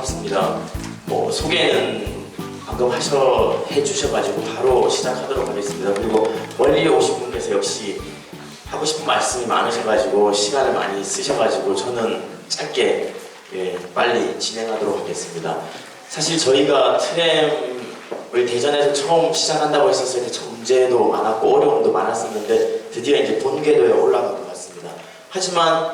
반갑습니다. 뭐 소개는 방금 하셔 해주셔가지고 바로 시작하도록 하겠습니다. 그리고 멀리 오신 분께서 역시 하고 싶은 말씀이 많으셔가지고 시간을 많이 쓰셔가지고 저는 짧게 예, 빨리 진행하도록 하겠습니다. 사실 저희가 트램을 대전에서 처음 시작한다고 했었을 때 참 문제도 많았고 어려움도 많았었는데 드디어 이제 본궤도에 올라간 것 같습니다. 하지만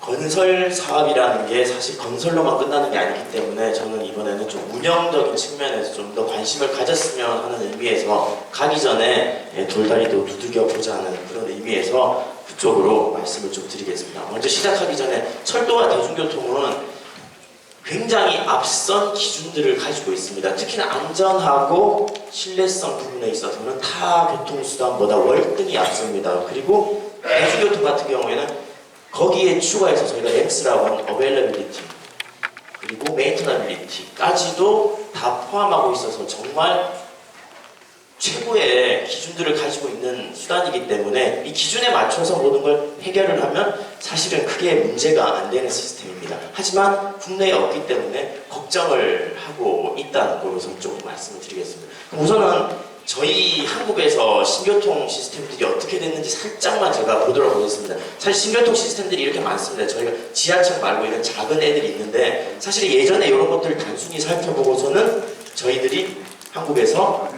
건설 사업이라는 게 사실 건설로만 끝나는 게 아니기 때문에 저는 이번에는 좀 운영적인 측면에서 좀 더 관심을 가졌으면 하는 의미에서 가기 전에 예, 돌다리도 두들겨 보자는 그런 의미에서 그쪽으로 말씀을 좀 드리겠습니다. 먼저 시작하기 전에 철도와 대중교통은 굉장히 앞선 기준들을 가지고 있습니다. 특히나 안전하고 신뢰성 부분에 있어서는 타 교통수단보다 월등히 앞섭니다. 그리고 대중교통 같은 경우에는 거기에 추가해서 저희가 X라고 하는 availability 그리고 maintenability까지도 다 포함하고 있어서 정말 최고의 기준들을 가지고 있는 수단이기 때문에 이 기준에 맞춰서 모든 걸 해결을 하면 사실은 크게 문제가 안 되는 시스템입니다. 하지만 국내에 없기 때문에 걱정을 하고 있다는 거로서 조금 말씀을 드리겠습니다. 우선은 저희 한국에서 신교통 시스템들이 어떻게 됐는지 살짝만 제가 보도록 하겠습니다. 사실 신교통 시스템들이 이렇게 많습니다. 저희가 지하철 말고 이런 작은 애들이 있는데 사실 예전에 이런 것들을 단순히 살펴보고서는 저희들이 한국에서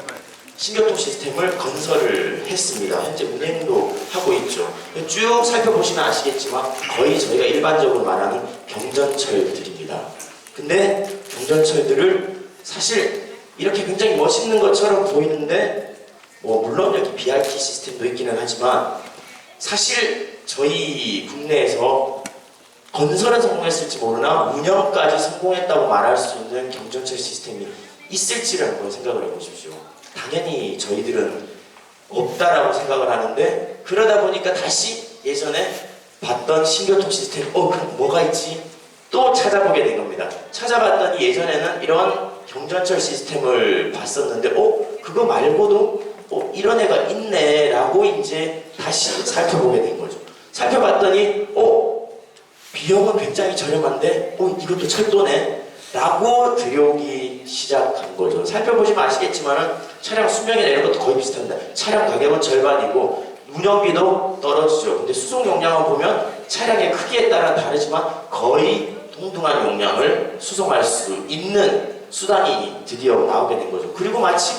신교통 시스템을 건설을 했습니다. 현재 운행도 하고 있죠. 쭉 살펴보시면 아시겠지만 거의 저희가 일반적으로 말하는 경전철들입니다. 근데 경전철들을 사실 이렇게 굉장히 멋있는 것처럼 보이는데 뭐 물론 여기 BRT 시스템도 있기는 하지만 사실 저희 국내에서 건설은 성공했을지 모르나 운영까지 성공했다고 말할 수 있는 경전철 시스템이 있을지를 한번 생각을 해보십시오. 당연히 저희들은 없다라고 생각을 하는데 그러다 보니까 다시 예전에 봤던 신교통 시스템 어 그럼 뭐가 있지? 또 찾아보게 된 겁니다. 찾아봤더니 예전에는 이런 경전철 시스템을 봤었는데 어 그거 말고도 어 이런 애가 있네 라고 이제 다시 살펴보게 된 거죠. 살펴봤더니 어 비용은 굉장히 저렴한데 어 이것도 철도네 라고 들여오기 시작한 거죠. 살펴보시면 아시겠지만은 차량 수명이나 이런 것도 거의 비슷합니다. 차량 가격은 절반이고 운영비도 떨어지죠. 근데 수송 용량을 보면 차량의 크기에 따라 다르지만 거의 동등한 용량을 수송할 수 있는 수단이 드디어 나오게 된 거죠. 그리고 마침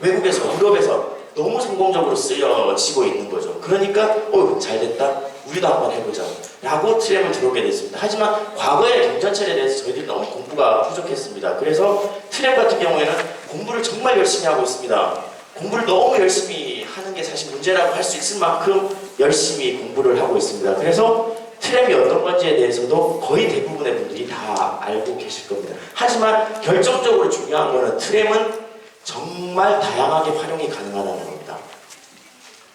외국에서 유럽에서 너무 성공적으로 쓰여지고 있는 거죠. 그러니까 어 잘 됐다. 우리도 한번 해보자. 라고 트램을 들어오게 됐습니다. 하지만 과거의 경전철에 대해서 저희들이 너무 공부가 부족했습니다. 그래서 트램 같은 경우에는 공부를 정말 열심히 하고 있습니다. 공부를 너무 열심히 하는 게 사실 문제라고 할 수 있을 만큼 열심히 공부를 하고 있습니다. 그래서 트램이 어떤 건지에 대해서도 거의 대부분의 분들이 다 알고 계실 겁니다. 하지만 결정적으로 중요한 거는 트램은 정말 다양하게 활용이 가능하다는 겁니다.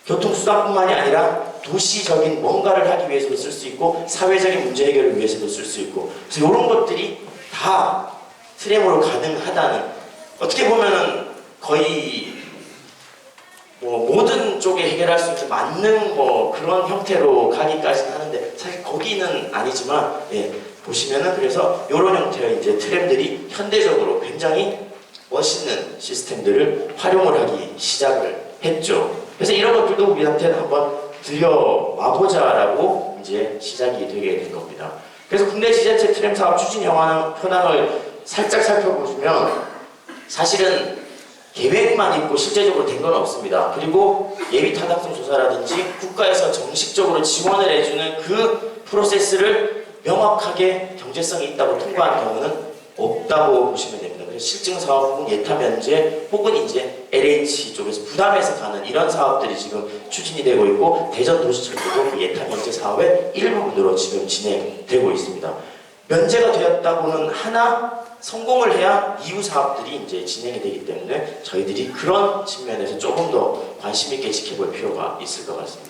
교통수단뿐만이 아니라 도시적인 뭔가를 하기 위해서도 쓸 수 있고 사회적인 문제 해결을 위해서도 쓸 수 있고 그래서 이런 것들이 다 트램으로 가능하다는 어떻게 보면은 거의 뭐 모든 쪽에 해결할 수 있는 만능 뭐 그런 형태로 가기까지는 하는데 사실 거기는 아니지만 예, 보시면은 그래서 이런 형태의 이제 트램들이 현대적으로 굉장히 멋있는 시스템들을 활용을 하기 시작을 했죠. 그래서 이런 것들도 우리한테는 한번 들여와보자라고 이제 시작이 되게 된 겁니다. 그래서 국내 지자체 트램 사업 추진 현황, 현황을 살짝 살펴보시면 사실은 계획만 있고 실제적으로 된 건 없습니다. 그리고 예비 타당성 조사라든지 국가에서 정식적으로 지원을 해주는 그 프로세스를 명확하게 경제성이 있다고 통과한 경우는 없다고 보시면 됩니다. 그래서 실증 사업 혹은 예타 면제 혹은 이제 LH 쪽에서 부담해서 가는 이런 사업들이 지금 추진이 되고 있고 대전 도시철도도 그 예타 면제 사업의 일부분으로 지금 진행되고 있습니다. 면제가 되었다고는 하나 성공을 해야 이후 사업들이 이제 진행이 되기 때문에 저희들이 그런 측면에서 조금 더 관심 있게 지켜볼 필요가 있을 것 같습니다.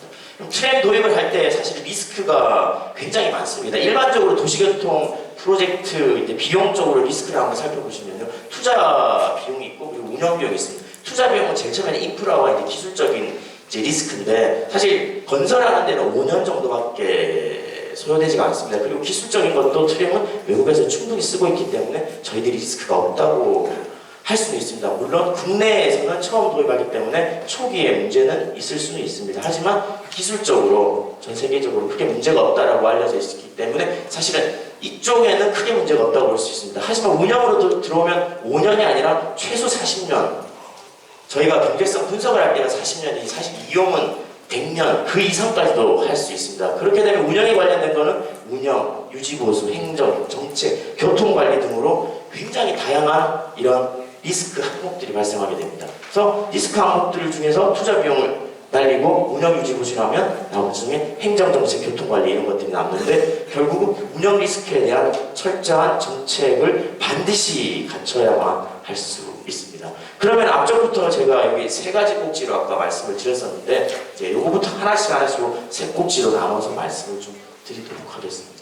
트램 도입을 할 때 사실 리스크가 굉장히 많습니다. 일반적으로 도시교통 프로젝트 이제 비용적으로 리스크를 한번 살펴보시면요. 투자 비용이 있고 그리고 운영 비용이 있습니다. 투자 비용은 제일 처음에는 인프라와 이제 기술적인 이제 리스크인데 사실 건설하는 데는 5년 정도밖에 소요되지가 않습니다. 그리고 기술적인 것도 트램은 외국에서 충분히 쓰고 있기 때문에 저희들이 리스크가 없다고 할 수는 있습니다. 물론 국내에서는 처음 도입하기 때문에 초기에 문제는 있을 수는 있습니다. 하지만 기술적으로 전 세계적으로 크게 문제가 없다라고 알려져 있기 때문에 사실은 이쪽에는 크게 문제가 없다고 볼 수 있습니다. 하지만 운영으로 들- 들어오면 5년이 아니라 최소 40년 저희가 경제성 분석을 할 때가 40년이 사실 이용은 100년 그 이상까지도 할 수 있습니다. 그렇게 되면 운영에 관련된 거는 운영, 유지보수, 행정, 정책, 교통관리 등으로 굉장히 다양한 이런 리스크 항목들이 발생하게 됩니다. 그래서 리스크 항목들 중에서 투자 비용을 날리고 운영 유지 보수하면 나온 중에 행정 정책, 교통관리 이런 것들이 남는데 결국 운영 리스크에 대한 철저한 정책을 반드시 갖춰야만 할 수 있습니다. 그러면 앞쪽부터 제가 여기 세 가지 꼭지로 아까 말씀을 드렸었는데 이제 요거부터 하나씩 하나씩 세 꼭지로 나눠서 말씀을 좀 드리도록 하겠습니다.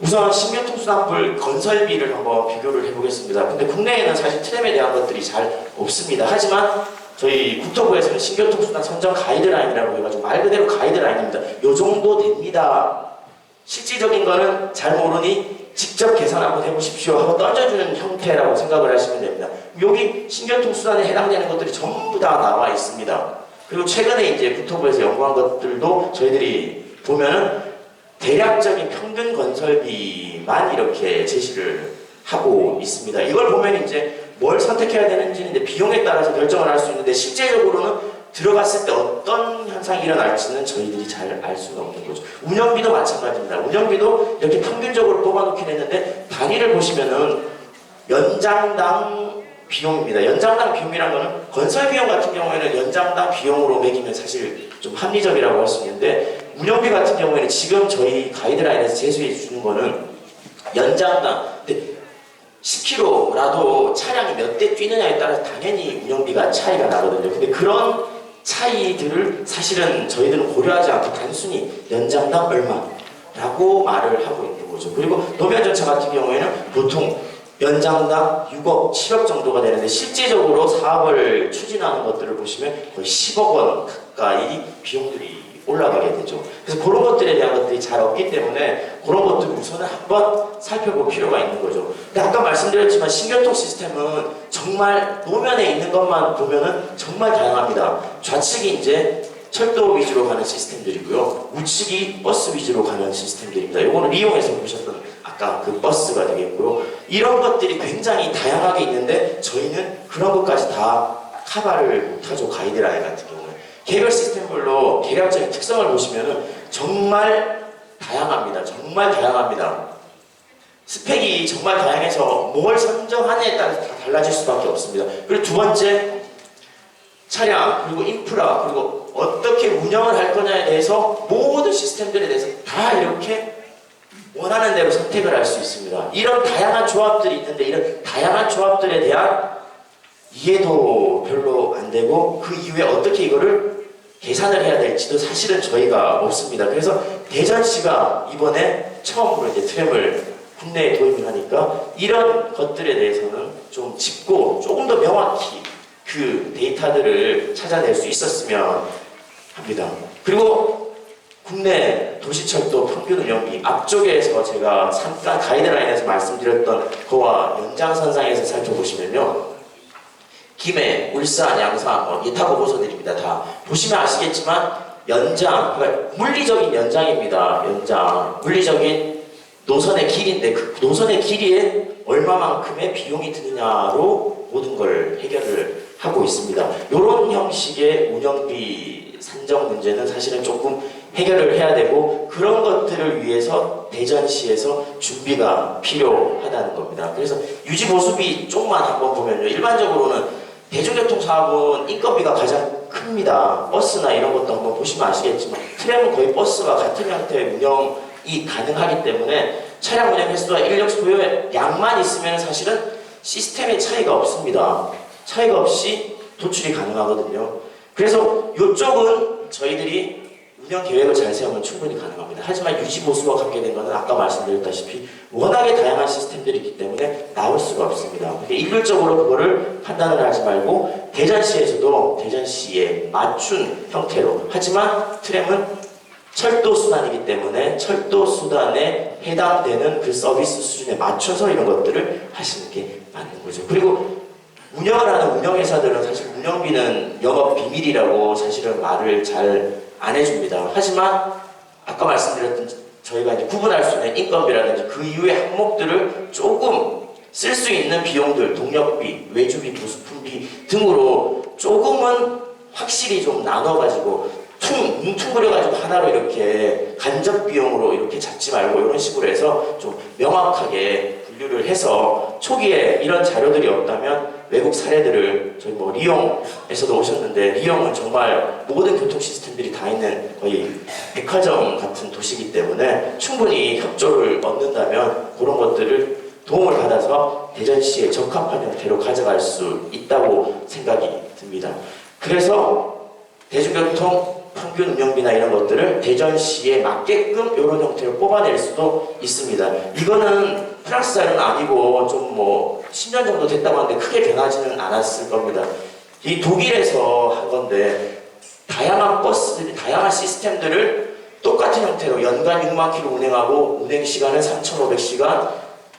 우선 신교통수단불 건설비를 한번 비교를 해보겠습니다. 근데 국내에는 사실 트램에 대한 것들이 잘 없습니다. 하지만 저희 국토부에서는 신교통수단 선정 가이드라인이라고 해가지고 말 그대로 가이드라인입니다. 요 정도 됩니다. 실질적인 거는 잘 모르니 직접 계산 한번 해보십시오 하고 던져주는 형태라고 생각을 하시면 됩니다. 여기 신교통수단에 해당되는 것들이 전부 다 나와 있습니다. 그리고 최근에 이제 국토부에서 연구한 것들도 저희들이 보면은 대략적인 평균 건설비만 이렇게 제시를 하고 있습니다. 이걸 보면 이제 뭘 선택해야 되는지는 이제 비용에 따라서 결정을 할 수 있는데 실제적으로는 들어갔을 때 어떤 현상이 일어날지는 저희들이 잘 알 수가 없는 거죠. 운영비도 마찬가지입니다. 운영비도 이렇게 평균적으로 뽑아놓긴 했는데 단위를 보시면은 연장당 비용입니다. 연장당 비용이란 거는 건설 비용 같은 경우에는 연장당 비용으로 매기면 사실 좀 합리적이라고 할 수 있는데 운영비 같은 경우에는 지금 저희 가이드라인에서 제시해 주는 거는 연장당 10km라도 차량이 몇 대 뛰느냐에 따라서 당연히 운영비가 차이가 나거든요. 근데 그런 차이들을 사실은 저희들은 고려하지 않고 단순히 연장당 얼마라고 말을 하고 있는 거죠. 그리고 노면전차 같은 경우에는 보통 연장당 6억, 7억 정도가 되는데 실제적으로 사업을 추진하는 것들을 보시면 거의 10억 원 가까이 비용들이 올라가게 되죠. 그래서 그런 것들에 대한 것들이 잘 없기 때문에 그런 것들을 우선은 한번 살펴볼 필요가 있는 거죠. 근데 아까 말씀드렸지만 신교통 시스템은 정말 노면에 있는 것만 보면은 정말 다양합니다. 좌측이 이제 철도 위주로 가는 시스템들이고요. 우측이 버스 위주로 가는 시스템들입니다. 이거는 리용에서 보셨던 아까 그 버스가 되겠고요. 이런 것들이 굉장히 다양하게 있는데 저희는 그런 것까지 다 카바를 못하죠. 가이드라인 같은 경우는. 개별 시스템별로 개략적인 특성을 보시면은 정말 다양합니다. 정말 다양합니다. 스펙이 정말 다양해서 뭘 선정하느냐에 따라서 다 달라질 수밖에 없습니다. 그리고 두 번째, 차량, 그리고 인프라, 그리고 어떻게 운영을 할 거냐에 대해서 모든 시스템들에 대해서 다 이렇게 원하는 대로 선택을 할 수 있습니다. 이런 다양한 조합들이 있는데 이런 다양한 조합들에 대한 이해도 별로 안 되고 그 이후에 어떻게 이거를 계산을 해야 될지도 사실은 저희가 없습니다. 그래서 대전시가 이번에 처음으로 이제 트램을 국내에 도입을 하니까 이런 것들에 대해서는 좀 짚고 조금 더 명확히 그 데이터들을 찾아낼 수 있었으면 합니다. 그리고 국내 도시철도 평균 운영비 앞쪽에서 제가 잠깐 가이드라인에서 말씀드렸던 그와 연장선상에서 살펴보시면요. 김해, 울산, 양산, 뭐 예타 보고서들입니다. 다 보시면 아시겠지만 연장, 그러니까 물리적인 연장입니다. 연장, 물리적인 노선의 길인데 그 노선의 길이에 얼마만큼의 비용이 드느냐로 모든 걸 해결을 하고 있습니다. 이런 형식의 운영비 산정 문제는 사실은 조금 해결을 해야 되고 그런 것들을 위해서 대전시에서 준비가 필요하다는 겁니다. 그래서 유지 보수비 쪽만 한번 보면요. 일반적으로는 대중교통 사업은 인건비가 가장 큽니다. 버스나 이런 것도 한번 보시면 아시겠지만 트램은 거의 버스와 같은 형태의 운영이 가능하기 때문에 차량 운영 횟수와 인력 소요의 양만 있으면 사실은 시스템의 차이가 없습니다. 차이가 없이 도출이 가능하거든요. 그래서 이쪽은 저희들이 운영 계획을 잘 세우면 충분히 가능합니다. 하지만 유지 보수와 관계된 것은 아까 말씀드렸다시피 워낙에 다양한 시스템들이 있기 때문에 나올 수가 없습니다. 그러니까 일률적으로 그거를 판단을 하지 말고 대전시에서도 대전시에 맞춘 형태로 하지만 트램은 철도 수단이기 때문에 철도 수단에 해당되는 그 서비스 수준에 맞춰서 이런 것들을 하시는 게 맞는 거죠. 그리고 운영을 하는 운영회사들은 사실 운영비는 영업 비밀이라고 사실은 말을 잘 안 해줍니다. 하지만 아까 말씀드렸던 저희가 이제 구분할 수 있는 인건비라든지 그 이후의 항목들을 조금 쓸 수 있는 비용들, 동력비, 외주비, 부수품비 등으로 조금은 확실히 좀 나눠가지고 퉁, 뭉퉁그려가지고 하나로 이렇게 간접 비용으로 이렇게 잡지 말고 이런 식으로 해서 좀 명확하게 분류를 해서 초기에 이런 자료들이 없다면 외국 사례들을 저희 뭐 리옹에서도 오셨는데 리옹은 정말 모든 교통 시스템들이 다 있는 거의 백화점 같은 도시이기 때문에 충분히 협조를 얻는다면 그런 것들을 도움을 받아서 대전시에 적합한 형태로 가져갈 수 있다고 생각이 듭니다. 그래서 대중교통 평균 운영비나 이런 것들을 대전시에 맞게끔 이런 형태로 뽑아낼 수도 있습니다. 이거는 프랑스 자료는 아니고 좀 뭐 10년 정도 됐다고 하는데 크게 변하지는 않았을 겁니다. 이 독일에서 한 건데 다양한 버스들이 다양한 시스템들을 똑같은 형태로 연간 6만 킬로 운행하고 운행 시간은 3,500시간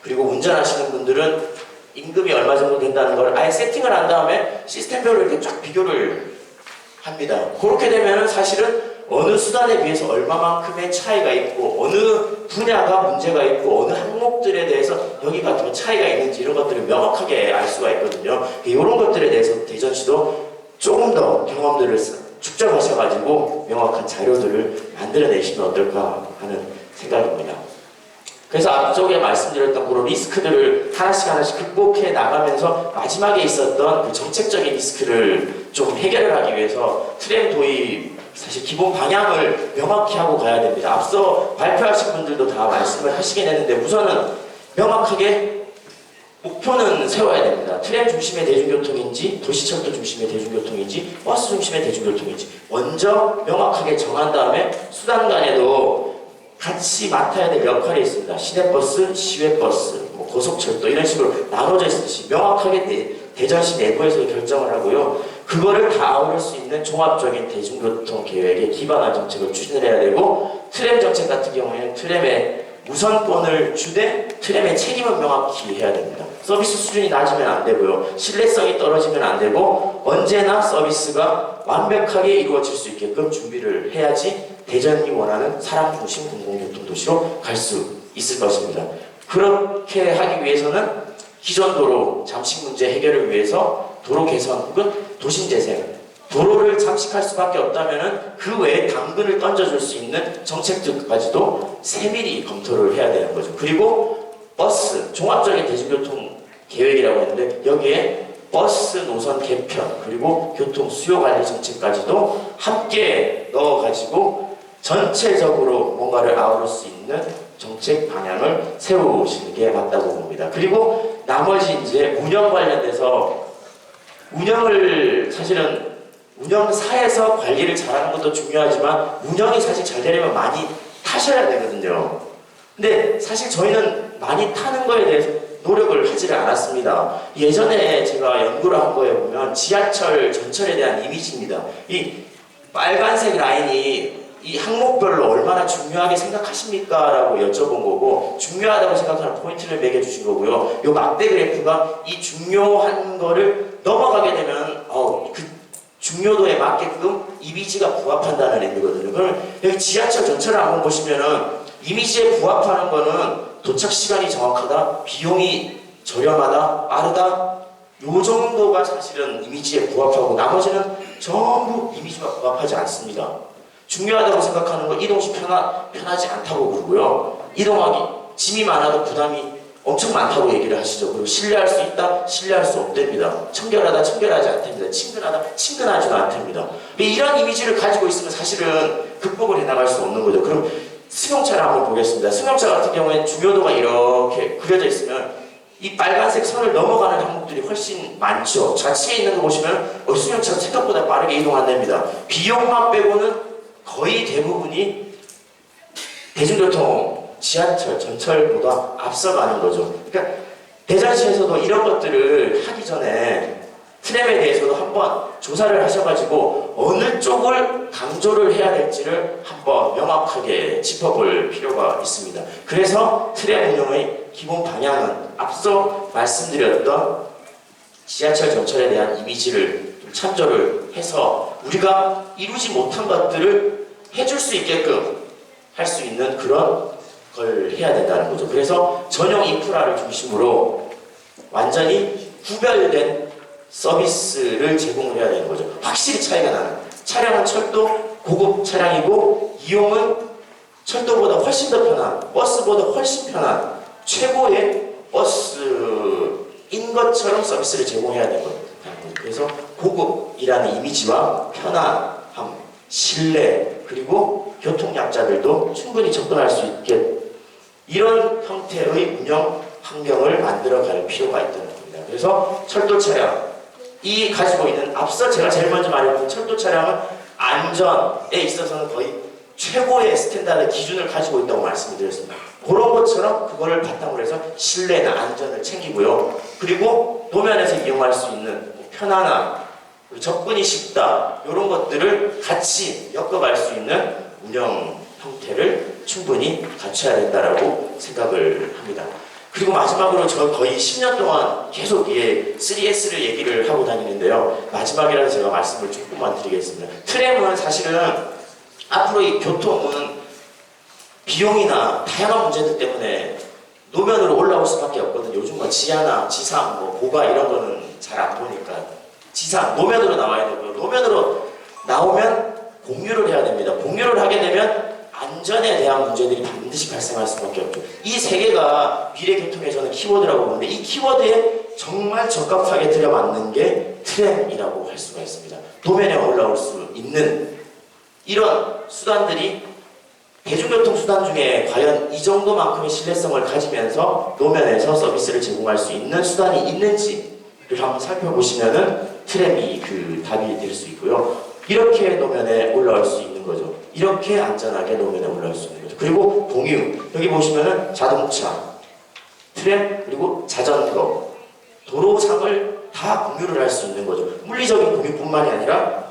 그리고 운전하시는 분들은 임금이 얼마 정도 된다는 걸 아예 세팅을 한 다음에 시스템별로 이렇게 쫙 비교를 합니다. 그렇게 되면은 사실은 어느 수단에 비해서 얼마만큼의 차이가 있고 어느 분야가 문제가 있고 어느 항목들에 대해서 여기가 더 차이가 있는지 이런 것들을 명확하게 알 수가 있거든요. 이런 것들에 대해서 대전시도 조금 더 경험들을 축적하셔가지고 명확한 자료들을 만들어내시면 어떨까 하는 생각입니다. 그래서 앞쪽에 말씀드렸던 그런 리스크들을 하나씩 하나씩 극복해 나가면서 마지막에 있었던 그 정책적인 리스크를 좀 해결을 하기 위해서 트램 도입 사실 기본 방향을 명확히 하고 가야 됩니다. 앞서 발표하신 분들도 다 말씀을 하시긴 했는데 우선은 명확하게 목표는 세워야 됩니다. 트램 중심의 대중교통인지 도시철도 중심의 대중교통인지 버스 중심의 대중교통인지 먼저 명확하게 정한 다음에 수단 간에도 같이 맡아야 될 역할이 있습니다. 시내버스, 시외버스, 뭐 고속철도 이런 식으로 나눠져 있듯이 명확하게 대, 대전시 내부에서 결정을 하고요. 그거를 다 아우를 수 있는 종합적인 대중교통 계획에 기반한 정책을 추진을 해야 되고 트램 정책 같은 경우에는 트램의 우선권을 주되 트램의 책임은 명확히 해야 됩니다. 서비스 수준이 낮으면 안 되고요. 신뢰성이 떨어지면 안 되고 언제나 서비스가 완벽하게 이루어질 수 있게끔 준비를 해야지 대전이 원하는 사람 중심 공공교통 도시로 갈 수 있을 것입니다. 그렇게 하기 위해서는 기존 도로 잠식 문제 해결을 위해서 도로 개선 혹은 도심 재생 도로를 잠식할 수밖에 없다면은 그 외에 당근을 던져줄 수 있는 정책들까지도 세밀히 검토를 해야 되는 거죠. 그리고 버스 종합적인 대중교통 계획이라고 했는데 여기에 버스 노선 개편 그리고 교통 수요 관리 정책까지도 함께 넣어가지고 전체적으로 뭔가를 아우를 수 있는 정책 방향을 세우시는 게 맞다고 봅니다. 그리고 나머지 이제 운영 관련돼서 운영을 사실은 운영사에서 관리를 잘하는 것도 중요하지만 운영이 사실 잘 되려면 많이 타셔야 되거든요. 근데 사실 저희는 많이 타는 거에 대해서 노력을 하지를 않았습니다. 예전에 제가 연구를 한 거에 보면 지하철 전철에 대한 이미지입니다. 이 빨간색 라인이 이 항목별로 얼마나 중요하게 생각하십니까? 라고 여쭤본 거고 중요하다고 생각하는 포인트를 매겨주신 거고요. 이 막대 그래프가 이 중요한 거를 넘어가게 되면 어, 그 중요도에 맞게끔 이미지가 부합한다는 의미거든요. 그럼 여기 지하철 전철을 한번 보시면은 이미지에 부합하는 거는 도착 시간이 정확하다, 비용이 저렴하다, 빠르다, 요 정도가 사실은 이미지에 부합하고 나머지는 전부 이미지가 부합하지 않습니다. 중요하다고 생각하는 건 이동 시 편하, 편하지 않다고 그러고요. 이동하기, 짐이 많아도 부담이 엄청 많다고 얘기를 하시죠. 그리고 신뢰할 수 있다, 신뢰할 수 없답니다. 청결하다, 청결하지 않답니다. 친근하다, 친근하지도 않답니다. 이런 이미지를 가지고 있으면 사실은 극복을 해나갈 수 없는 거죠. 그럼 승용차를 한번 보겠습니다. 승용차 같은 경우에는 중요도가 이렇게 그려져 있으면 이 빨간색 선을 넘어가는 항목들이 훨씬 많죠. 좌측에 있는 거 보시면 어, 승용차가 생각보다 빠르게 이동한답니다. 비용만 빼고는 거의 대부분이 대중교통, 지하철, 전철보다 앞서가는 거죠. 그러니까 대전시에서도 이런 것들을 하기 전에 트램에 대해서도 한번 조사를 하셔가지고 어느 쪽을 강조를 해야 될지를 한번 명확하게 짚어볼 필요가 있습니다. 그래서 트램 운영의 기본 방향은 앞서 말씀드렸던 지하철 전철에 대한 이미지를 좀 참조를 해서 우리가 이루지 못한 것들을 해줄 수 있게끔 할 수 있는 그런 걸 해야 된다는 거죠. 그래서 전용 인프라를 중심으로 완전히 구별된 서비스를 제공을 해야 되는 거죠. 확실히 차이가 나는. 차량은 철도 고급 차량이고 이용은 철도보다 훨씬 더 편한, 버스보다 훨씬 편한 최고의 버스인 것처럼 서비스를 제공해야 되는 거예요. 그래서 고급이라는 이미지와 편안함, 신뢰, 그리고 교통약자들도 충분히 접근할 수 있게 이런 형태의 운영 환경을 만들어갈 필요가 있다는 겁니다. 그래서 철도 차량, 이 가지고 있는 앞서 제가 제일 먼저 말했던 철도 차량은 안전에 있어서는 거의 최고의 스탠다드 기준을 가지고 있다고 말씀드렸습니다. 그런 것처럼 그거를 바탕으로 해서 신뢰나 안전을 챙기고요. 그리고 도면에서 이용할 수 있는 뭐 편안함, 접근이 쉽다 이런 것들을 같이 엮어갈 수 있는 운영 형태를 충분히 갖춰야 된다라고 생각을 합니다. 그리고 마지막으로 저 거의 10년 동안 계속 이 3S를 얘기를 하고 다니는데요. 마지막이라서 제가 말씀을 조금만 드리겠습니다. 트램은 사실은 앞으로 이 교통은 비용이나 다양한 문제들 때문에 노면으로 올라올 수밖에 없거든요. 요즘 뭐 지하나 지상, 뭐 고가 이런 거는 잘 안 보니까 지상 노면으로 나와야 되고요. 노면으로 나오면 공유를 해야 됩니다. 공유를 하게 되면 안전에 대한 문제들이 반드시 발생할 수밖에 없죠. 이 세 개가 미래 교통의 저는 키워드라고 보는데 이 키워드에 정말 적합하게 들여맞는 게 트램이라고 할 수가 있습니다. 도면에 올라올 수 있는 이런 수단들이 대중교통 수단 중에 과연 이 정도만큼의 신뢰성을 가지면서 노면에서 서비스를 제공할 수 있는 수단이 있는지를 한번 살펴보시면은 트램이 그 답이 될 수 있고요. 이렇게 노면에 올라올 수 있는 거죠. 이렇게 안전하게 노면에 올라올 수 있는 거죠. 그리고 공유 여기 보시면은 자동차, 트램 그리고 자전거, 도로상을 다 공유를 할 수 있는 거죠. 물리적인 공유뿐만이 아니라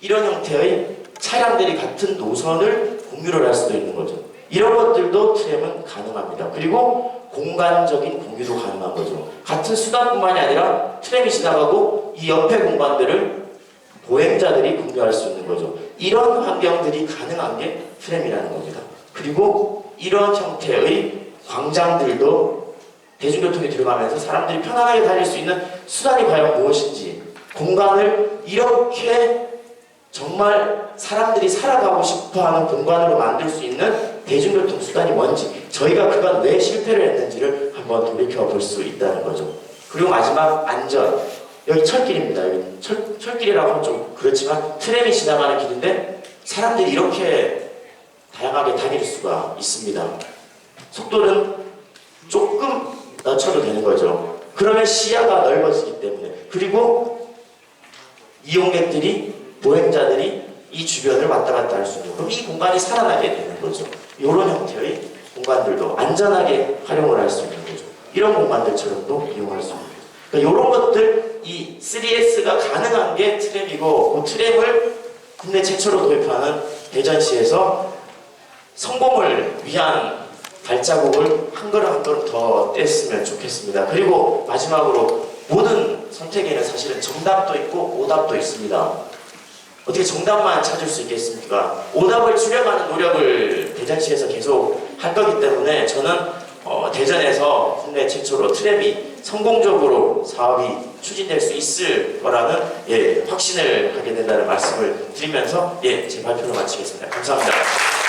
이런 형태의 차량들이 같은 노선을 공유를 할 수도 있는 거죠. 이런 것들도 트램은 가능합니다. 그리고 공간적인 공유도 가능한 거죠. 같은 수단뿐만이 아니라 트램이 지나가고 이 옆에 공간들을 보행자들이 공유할 수 있는 거죠. 이런 환경들이 가능한 게 트램이라는 겁니다. 그리고 이런 형태의 광장들도 대중교통이 들어가면서 사람들이 편안하게 다닐 수 있는 수단이 과연 무엇인지 공간을 이렇게 정말 사람들이 살아가고 싶어하는 공간으로 만들 수 있는 대중교통 수단이 뭔지 저희가 그간 왜 실패를 했는지를 한번 돌이켜 볼 수 있다는 거죠. 그리고 마지막 안전 여기 철길입니다. 여기 철, 철길이라고 하면 좀 그렇지만 트램이 지나가는 길인데 사람들이 이렇게 다양하게 다닐 수가 있습니다. 속도는 조금 낮춰도 되는 거죠. 그러면 시야가 넓어지기 때문에 그리고 이용객들이 보행자들이 이 주변을 왔다 갔다 할 수 있는 그럼 이 공간이 살아나게 되는 거죠. 이런 형태의 공간들도 안전하게 활용을 할 수 있는 거죠. 이런 공간들처럼도 이용할 수 있는 거죠. 그러니까 이런 것들 이 3S가 가능한 게 트램이고 그 트램을 국내 최초로 도입하는 대전시에서 성공을 위한 발자국을 한 걸음 한 걸음 더 뗐으면 좋겠습니다. 그리고 마지막으로 모든 선택에는 사실은 정답도 있고 오답도 있습니다. 어떻게 정답만 찾을 수 있겠습니까? 오답을 추려가는 노력을 대전시에서 계속 할 거기 때문에 저는 어, 대전에서 국내 최초로 트램이 성공적으로 사업이 추진될 수 있을 거라는 예, 확신을 하게 된다는 말씀을 드리면서 예, 제 발표를 마치겠습니다. 감사합니다.